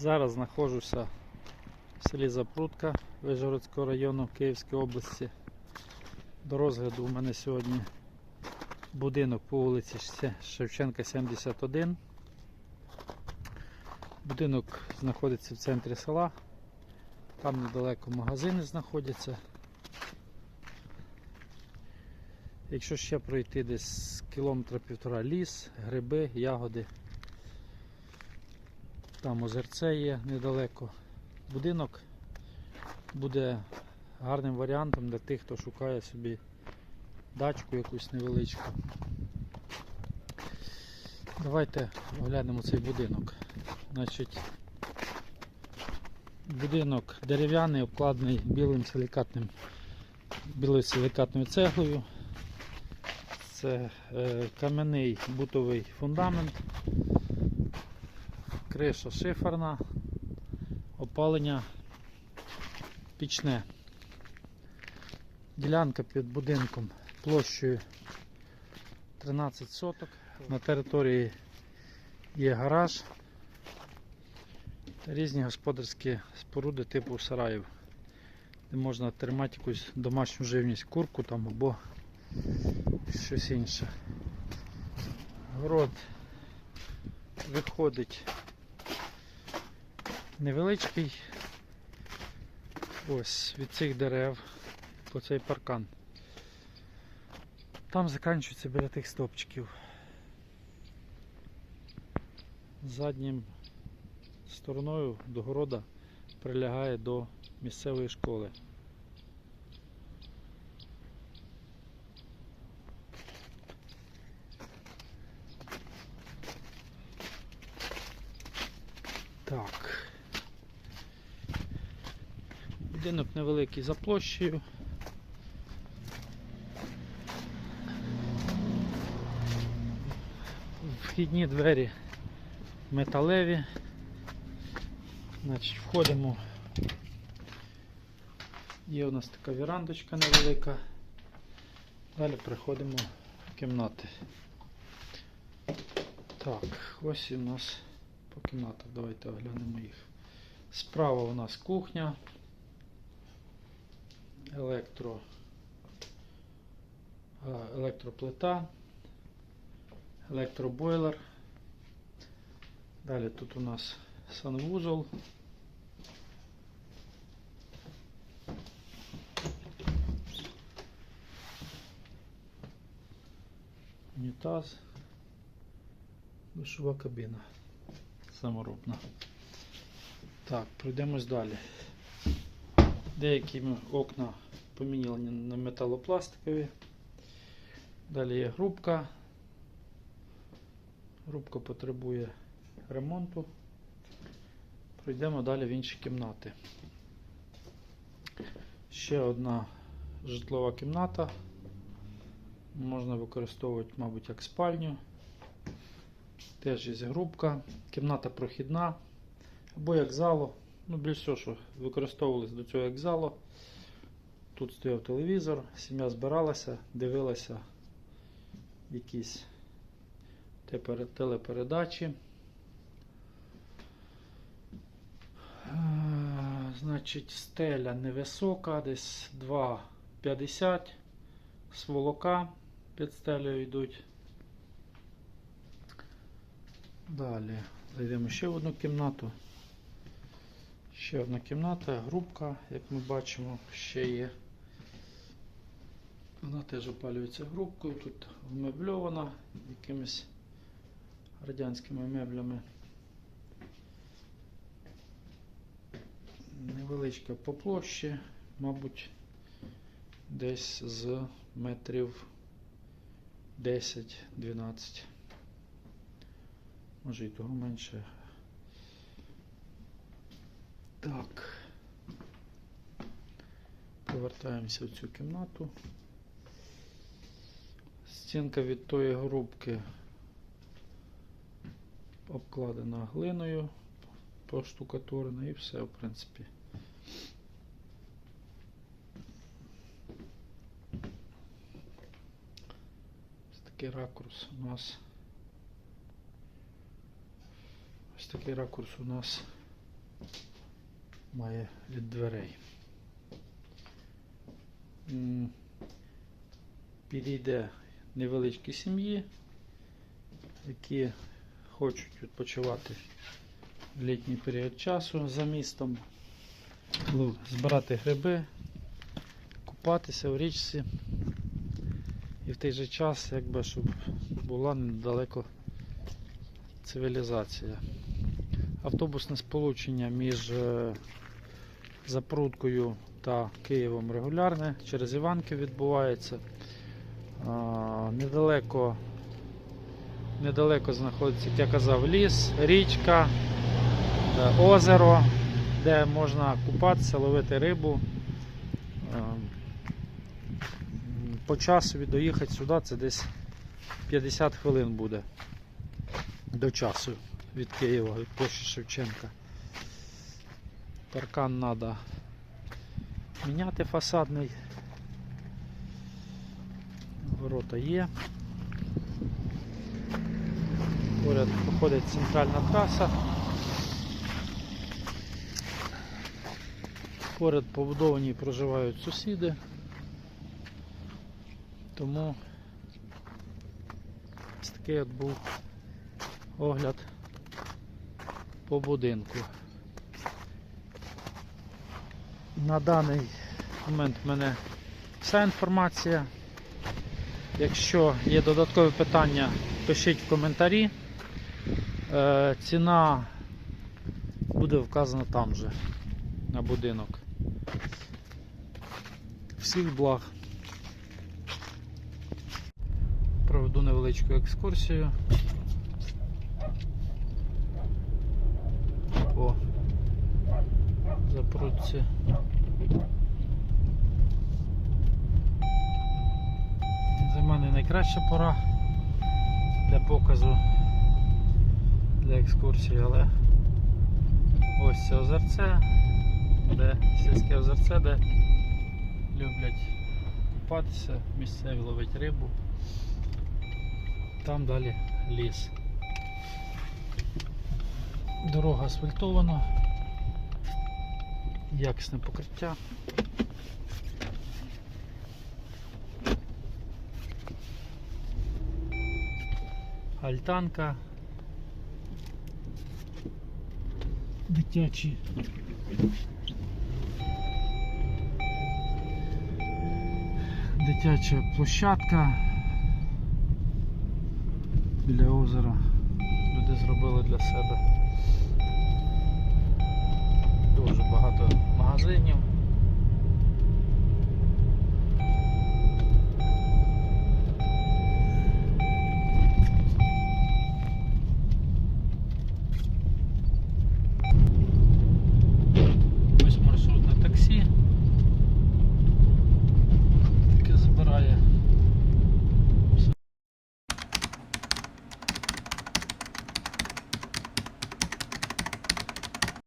Зараз знаходжуся в селі Запрудка Вижгородського району Київської області. До розгляду у мене сьогодні будинок по вулиці Шевченка 71. Будинок знаходиться в центрі села. Там недалеко магазини знаходяться. Якщо ще пройти десь кілометра півтора ліс, гриби, ягоди. Там озерце є недалеко. Будинок буде гарним варіантом для тих, хто шукає собі дачку якусь невеличку. Давайте оглянемо цей будинок. Значить, будинок дерев'яний, обкладений білим силікатним, білою силікатною цеглою. Це е, кам'яний бутовий фундамент, криша шиферна, опалення пічне. Ділянка під будинком площею 13 соток. На території є гараж та різні господарські споруди типу сараїв, де можна тримати якусь домашню живність, курку там або щось інше. Город виходить невеличкий. Ось від цих дерев по цей паркан. Там закінчується біля тих стопчиків. Заднім стороною до города прилягає до місцевої школи. Так. Будинок невеликий за площею. Вхідні двері металеві. Значить, входимо. Є у нас така вірандочка невелика. Далі приходимо в кімнати. Так, ось і у нас по кімнатах. Давайте оглянемо їх. Справа у нас кухня. Електро. Електроплита. Електробойлер. Далі тут у нас санвузол. Унітаз. Душова кабіна. Саморобна. Так, пройдемось далі. Деякі окна поміняні на металопластикові. Далі є грубка. Грубка потребує ремонту. Пройдемо далі в інші кімнати. Ще одна житлова кімната. Можна використовувати, мабуть, як спальню. Теж є грубка. Кімната прохідна. Або як зало. Ну, більш всього, що використовувалось до цього як зало. Тут стояв телевізор, сім'я збиралася, дивилася якісь телепередачі. Е, Значить, стеля невисока, десь 2,50 сволока під стелею йдуть. Далі зайдемо ще в одну кімнату. Ще одна кімната, грубка, як ми бачимо, ще є. Вона теж опалюється грубкою, тут вмебльована якимись радянськими меблями. Невеличка по площі, мабуть, десь з метрів 10-12. Може і того менше. Так. Повертаємося в цю кімнату. Стінка від тої грубки обкладена глиною, поштукатурена і все, в принципі. Ось такий ракурс у нас. Ось такий ракурс у нас має від дверей. Підійде невеличкі сім'ї, які хочуть відпочивати в літній період часу за містом, збирати гриби, купатися в річці і в той же час, якби, щоб була недалеко цивілізація. Автобусне сполучення між е, Запруткою та Києвом регулярне, через Іванків відбувається. Недалеко, недалеко знаходиться, як я казав, ліс, річка, е, озеро, де можна купатися, ловити рибу. По часу доїхати сюди це десь 50 хвилин буде до часу від Києва, від площі Шевченка. Паркан треба міняти фасадний. Ворота є. Поряд проходить центральна траса. Поряд побудовані проживають сусіди. Тому ось такий от був огляд по будинку. На даний момент в мене вся інформація. Якщо є додаткові питання, пишіть в коментарі. Е, ціна буде вказана там же, на будинок. Всіх благ. Проведу невеличку екскурсію. По запрутці. Зима не найкраща пора для показу для екскурсії, але ось це озерце, де сільське озерце, де люблять купатися, місцеві ловить рибу. Там далі ліс. Дорога асфальтована, якісне покриття. Альтанка. Дитячі. Дитяча площадка біля озера. Люди зробили для себе магазинів.